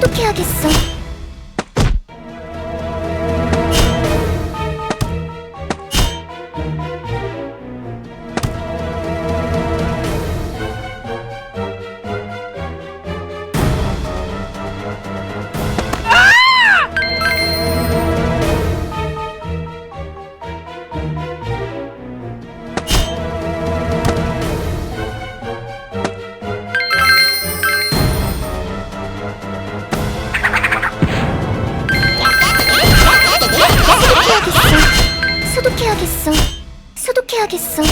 소독해야겠어. 해야겠어.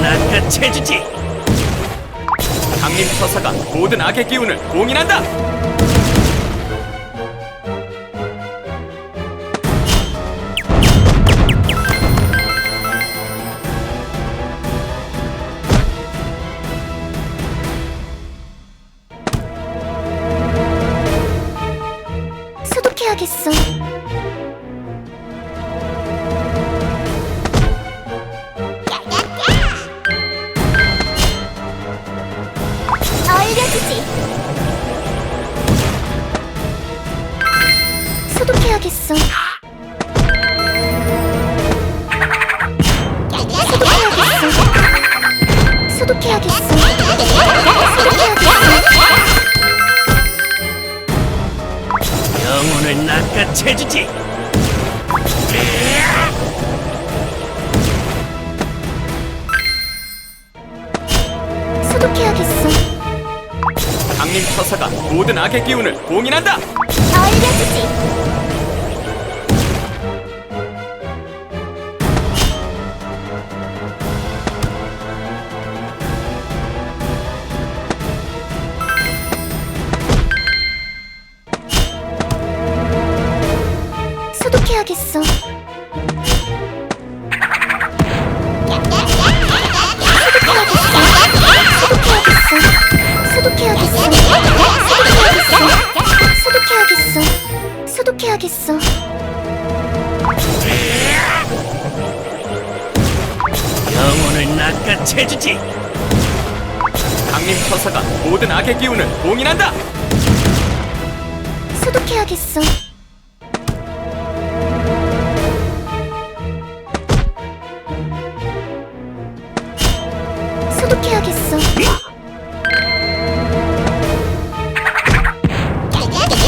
낚아채주지 강림 처사가 모든 악의 기운을 봉인한다 해야겠어. 알려주지. 소독해야겠어. 소독해야겠어. 소독해야겠어. 영혼을 낚아채주지 소독해야겠어. 강림 처사가 모든 악의 기운을 봉인한다 알려주지. 소독해야겠어. 소독해야겠어. 소독해야겠어. 소독해야겠어. 소독해야겠어. 영혼을 낚아채주지 강림 처사가 모든 악의 기운을 봉인한다 소독해야겠어. 소독해야겠어. 소독해야겠어.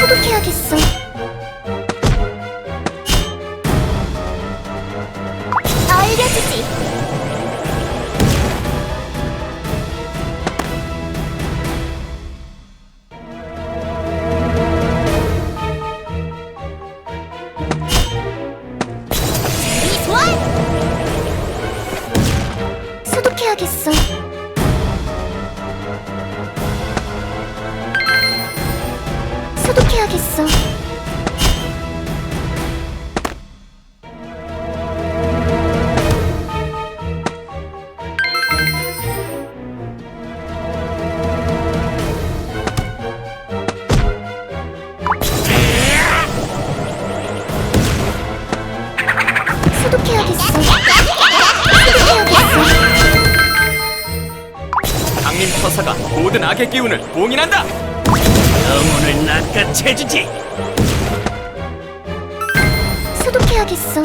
소독해야겠어. 알려주지. 소독해야겠어. 소독해야겠어. 강림 처사가 모든 악의 기운을 봉인한다 영혼을 낚아채주지 소독해야겠어.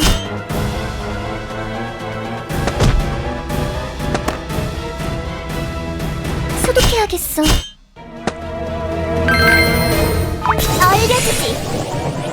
소독해야겠어. 알려주지.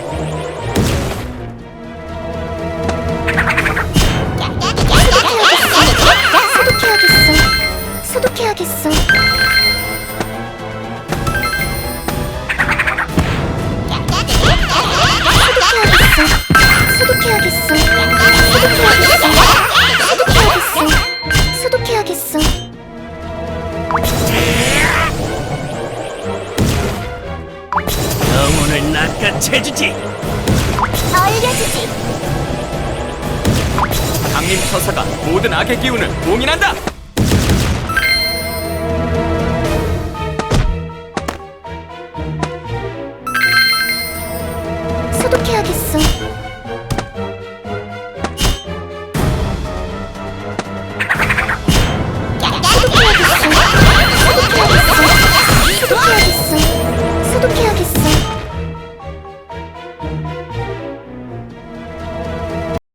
낚아채주지 알려주지. 강림 처사가 모든 악의 기운을 봉인한다.